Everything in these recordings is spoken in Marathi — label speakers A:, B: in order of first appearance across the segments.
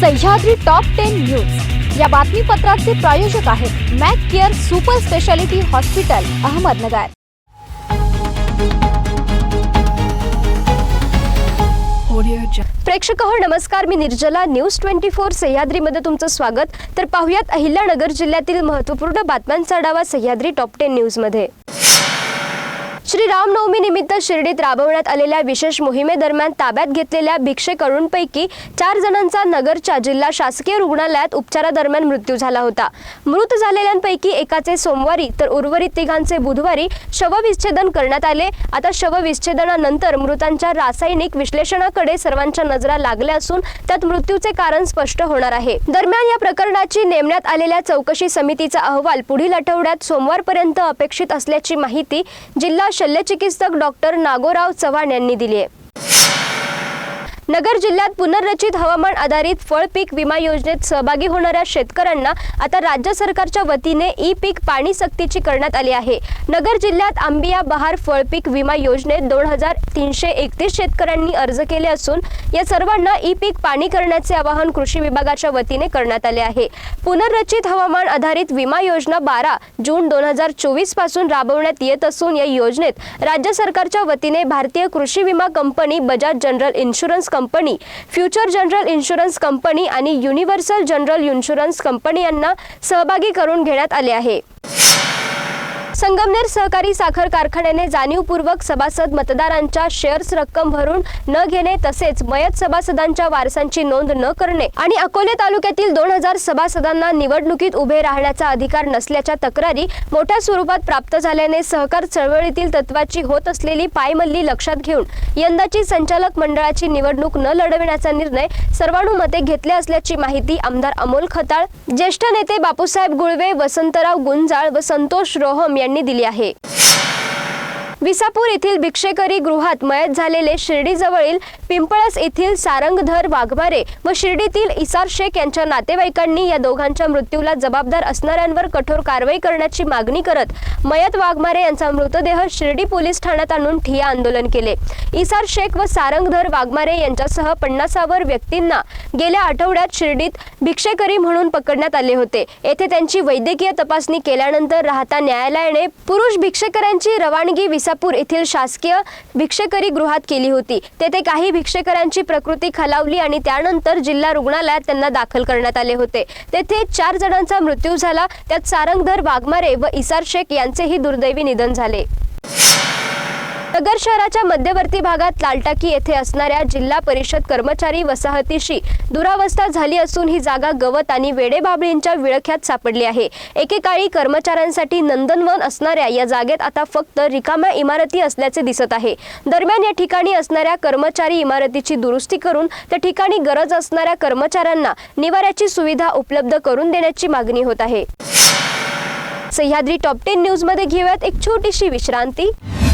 A: सह्याद्री टॉप टेन न्यूज या बातमीपत्राचे प्रायोजक आहेत Mac Care super speciality hospital Ahmednagar. प्रेक्षक हो नमस्कार. मी निर्जला. न्यूज ट्वेंटी फोर सह्याद्रीमध्ये तुमचं स्वागत. तर पाहुयात अहिल्यानगर जिल्ह्यातील महत्त्वपूर्ण बातम्यांचा आढावा सह्याद्री टॉप टेन न्यूजमध्ये श्री रामनवमी निमित्त शिर्डीत राबवण्यात आलेल्या विशेष मोहिमेदरम्यान ताब्यात घेतलेल्या भिक्षेकरूंपैकी चार जणांचा नगरच्या जिल्हा शासकीय रुग्णालयात उपचारादरम्यान मृत्यू झाला होता. मृत झालेल्यांपैकी एकाचे सोमवारी तर उर्वरित तिघांचे बुधवारी शवविच्छेदन करण्यात आले. आता शवविच्छेदनानंतर मृतांच्या रासायनिक विश्लेषणाकडे सर्वांच्या नजरा लागल्या असून त्यात मृत्यूचे कारण स्पष्ट होणार आहे. दरम्यान या प्रकरणाची नेमण्यात आलेल्या चौकशी समितीचा अहवाल पुढील आठवड्यात सोमवारपर्यंत अपेक्षित असल्याची माहिती जिल्हा शल्यचिकित्सक डॉक्टर नागोराव चव्हाण यांनी दिली आहे. नगर जिल्ह्यात पुनर्रचित हवामान आधारित फळ पीक विमा योजनेत सहभागी होणाऱ्या शेतकऱ्यांना आता राज्य सरकारच्या वतीने ई पीक पाणी सक्तीची करण्यात आली आहे. नगर जिल्ह्यात आंबिया बहार फळपीक विमा योजनेत दोन हजार तीनशे एकतीस शेतकऱ्यांनी अर्ज केले असून या सर्वांना ई पीक पाणी करण्याचे आवाहन कृषी विभागाच्या वतीने करण्यात आले आहे. पुनर्रचित हवामान आधारित विमा योजना बारा जून दोन हजार चोवीसपासून राबवण्यात येत असून या योजनेत राज्य सरकारच्या वतीने भारतीय कृषी विमा company Bajaj general insurance company future general insurance company आणि युनिव्हर्सल जनरल इन्शुरन्स कंपनी यांना सहभागी करून घेण्यात आले आहे. संगमनेर सहकारी साखर कारखान्याने जाणीवपूर्वक सभासद मतदारांच्या शेअर्स रक्कम भरून न घेणे तसेच मयत सभासदांच्या वारसांची नोंद न करणे आणि अकोले तालुक्यातील दोन हजार सभासदांना निवडणुकीत उभे राहण्याचा अधिकार नसल्याच्या तक्रारी मोठ्या स्वरूपात प्राप्त झाल्याने सहकार चळवळीतील तत्वाची होत असलेली पायमल्ली लक्षात घेऊन यंदाची संचालक मंडळाची निवडणूक न लढविण्याचा निर्णय सर्वानुमते घेतले असल्याची माहिती आमदार अमोल खताळ. ज्येष्ठ नेते बापूसाहेब गुळवे वसंतराव गुंजाळ व संतोष रोहम यांनी यांनी दिली आहे. विसापूर येथील भिक्षेकरी गृहात मयत झालेले शिर्डीजवळील पिंपळस येथील सारंगधर वाघमारे व शिर्डीतील इसार शेख यांच्या नातेवाईकांनी या दोघांच्या मृत्यूला जबाबदार असणाऱ्यांवर कठोर कारवाई करण्याची मागणी करत मयत वाघमारे यांचा मृतदेह शिर्डी पोलीस ठाण्यात आणून ठिया आंदोलन केले. इसार शेख व सारंगधर वाघमारे यांच्यासह पन्नासावर व्यक्तींना गेल्या आठवड्यात शिर्डीत भिक्षेकरी म्हणून पकडण्यात आले होते. येथे त्यांची वैद्यकीय तपासणी केल्यानंतर राहता न्यायालयाने पुरुष भिक्षेकऱ्यांची रवानगी विसापूर येथील शासकीय भिक्षेकरी गृहात केली होती. तेथे काही भिक्षेकरांची प्रकृती खालावली आणि त्यानंतर जिल्हा रुग्णालयात त्यांना दाखल करण्यात आले होते. तेथे चार जणांचा मृत्यू झाला. त्यात सारंगधर वाघमारे व इसार शेख यांचेही दुर्दैवी निधन झाले. नगर शहराच्या मध्यवर्ती भागात लालटाकी येथे असणाऱ्या जिल्हा परिषद कर्मचारी वसाहतीशी दुरावस्था झाली असून ही जागा गवत आणि वेडेबाबळींच्या विळख्यात सापडली आहे. एकेकाळी कर्मचाऱ्यांसाठी नंदनवन असणाऱ्या या जागेत आता फक्त रिकाम्या इमारती असल्याचे दिसत आहे. दरम्यान या ठिकाणी असणाऱ्या कर्मचारी इमारतीची दुरुस्ती करून त्या ठिकाणी गरज असणाऱ्या कर्मचाऱ्यांना निवाऱ्याची सुविधा उपलब्ध करून देण्याची मागणी होत आहे. सह्याद्री टॉप टेन न्यूजमध्ये घेऊयात एक छोटीशी विश्रांती.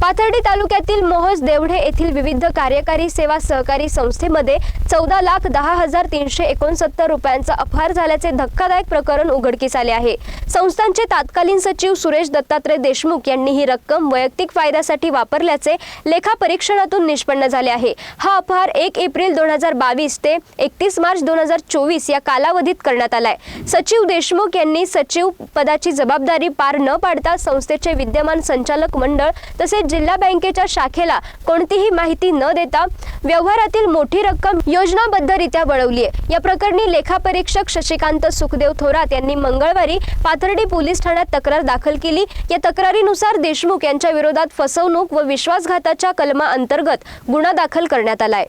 A: पाथर्डी तालुक्यातील मोहज देवढे येथील विविध कार्यकारी सेवा सहकारी संस्थेमध्ये चौदा लाख दहा हजार तीनशे एकोणसत्तर रुपयांचा अपहार झाल्याचे धक्कादायक प्रकरण उघडकीस आले आहे. संस्थांचे तात्कालीन सचिव सुरेश दत्तात्रय देशमुख यांनी ही रक्कम वैयक्तिक फायद्यासाठी वापरल्याचे लेखा परीक्षणातून निष्पन्न झाले आहे. हा अपहार एक एप्रिल दोन हजार बावीस ते एकतीस मार्च दोन हजार चोवीस या कालावधीत करण्यात आलाय. सचिव देशमुख यांनी सचिव पदाची जबाबदारी पार न पाडता संस्थेचे विद्यमान संचालक मंडळ तसेच जिल्हा बँकेच्या शाखेला कोणतीही माहिती न देता व्यवहारातील मोठी रक्कम योजनाबद्धरित्या वळवली आहे. या प्रकरणी लेखापरीक्षक शशिकांत सुखदेव थोरात यांनी मंगळवारी पाथर्डी पोलीस ठाण्यात तक्रार दाखल केली. या तक्रारीनुसार देशमुख यांच्या विरोधात फसवणूक व विश्वासघाताच्या कलमा अंतर्गत गुन्हा दाखल करण्यात आलाय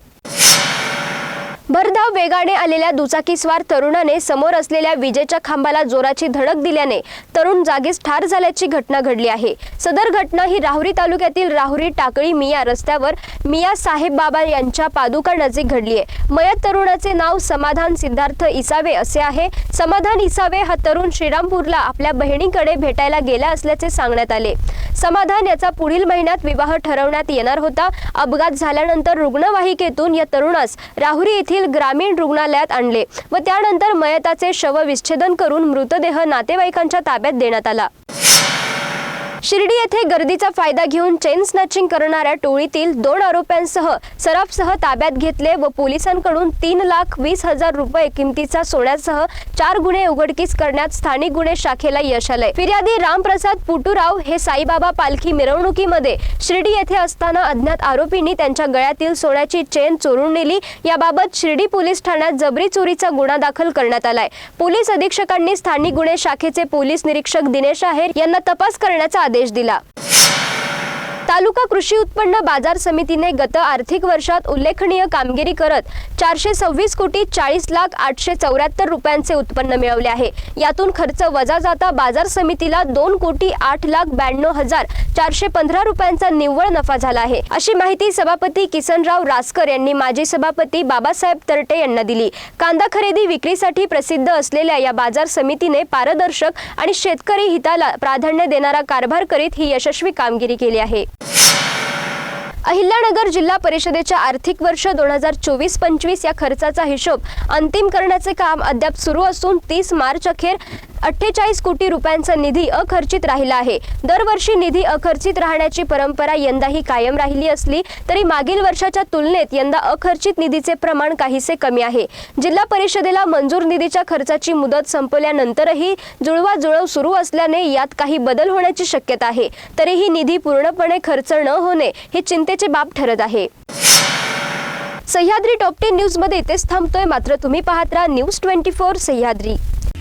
A: भरधाव वेगाने आलेल्या दुचाकीस्वार तरुणाने समोर असलेल्या विजेच्या खांबाला जोराची धडक दिल्याने तरुण जागीच ठार झाल्याची घटना घडली आहे. सदर घटना ही राहुरी तालुक्यातील राहुरी टाकळी मिया रस्त्यावर मिया साहेब बाबा यांच्या पादुका नजीक घडली आहे. मयत तरुणाचे नाव समाधान सिद्धार्थ इसावे असे आहे. समाधान इसावे हा तरुण श्रीरामपूरला आपल्या बहिणीकडे भेटायला गेला असल्याचे सांगण्यात आले. समाधान याचा पुढील महिन्यात विवाह ठरवण्यात येणार होता. अपघात झाल्यानंतर रुग्णवाहिकेतून या तरुणास राहुरी येथील ग्रामीण रुग्णालयात आणले व त्यानंतर मयताचे शवविच्छेदन करून मृतदेह नातेवाईकांच्या ताब्यात देण्यात आला. शिर्डी येथे गर्दीचा फायदा घेऊन चेन स्नॅचिंग करणाऱ्या टोळीतील दोन आरोप्यांसह सराफसह ताब्यात घेतले व पोलिसांकडून तीन लाख वीस हजार रुपये किमतीचा सोन्यासह चार गुन्हे उघडकीस करण्यात स्थानिक गुन्हे शाखेला यश आले फिर्यादी रामप्रसाद पुटुराव हे साईबाबा पालखी मिरवणुकीमध्ये शिर्डी येथे असताना अज्ञात आरोपींनी त्यांच्या गळ्यातील सोन्याची चेन चोरून नेली. याबाबत शिर्डी पोलीस ठाण्यात जबरी चोरीचा गुन्हा दाखल करण्यात आलाय. पोलीस अधीक्षकांनी स्थानिक गुन्हे शाखेचे पोलीस निरीक्षक दिनेश आहेर यांना तपास करण्याचा आदेश दिला तालुका कृषी उत्पन्न बाजार समितीने गत आर्थिक वर्षात उल्लेखनीय कामगिरी करत चारशे सव्वीस कोटी चाळीस लाख आठशे चौऱ्याहत्तर रुपयांचे उत्पन्न मिळवले आहे. यातून खर्च वजा जाता बाजार समितीला दोन कोटी आठ लाख ब्याण्णव हजार चारशे पंधरा रुपयांचा निव्वळ नफा झाला आहे. अशी माहिती सभापती किसनराव रासकर यांनी माजी सभापती बाबासाहेब तरटे यांना दिली. कांदा खरेदी विक्रीसाठी प्रसिद्ध असलेल्या या बाजार समितीने पारदर्शक आणि शेतकरी हिताला प्राधान्य देणारा कारभार करीत ही यशस्वी कामगिरी केली आहे. अहिल्यानगर जिल्हा परिषदेच्या आर्थिक वर्ष दोन हजार चोवीस पंचवीस या खर्चाचा हिशोब अंतिम करण्याचे काम अद्याप सुरू असून तीस मार्च अखेर अठ्ठेचाळीस कोटी रुपयांचा निधी अखर्चित राहिला आहे. दरवर्षी निधी अखर्चित राहण्याची परंपरा यंदाही कायम राहिली असली तरी मागील वर्षाच्या तुलनेत यंदा अखर्चित निधीचे प्रमाण काहीसे कमी आहे. जिल्हा परिषदेला मंजूर निधीच्या खर्चाची मुदत संपल्यानंतरही जुळवाजुळव सुरू असल्याने यात काही बदल होण्याची शक्यता आहे. तरीही निधी पूर्णपणे खर्च न होणे हे चिंतेचे बाब ठरत आहे. सह्याद्री टॉप टेन न्यूजमध्ये इथेच थांबतोय. मात्र तुम्ही पाहत राहा news twenty four Sahyadri.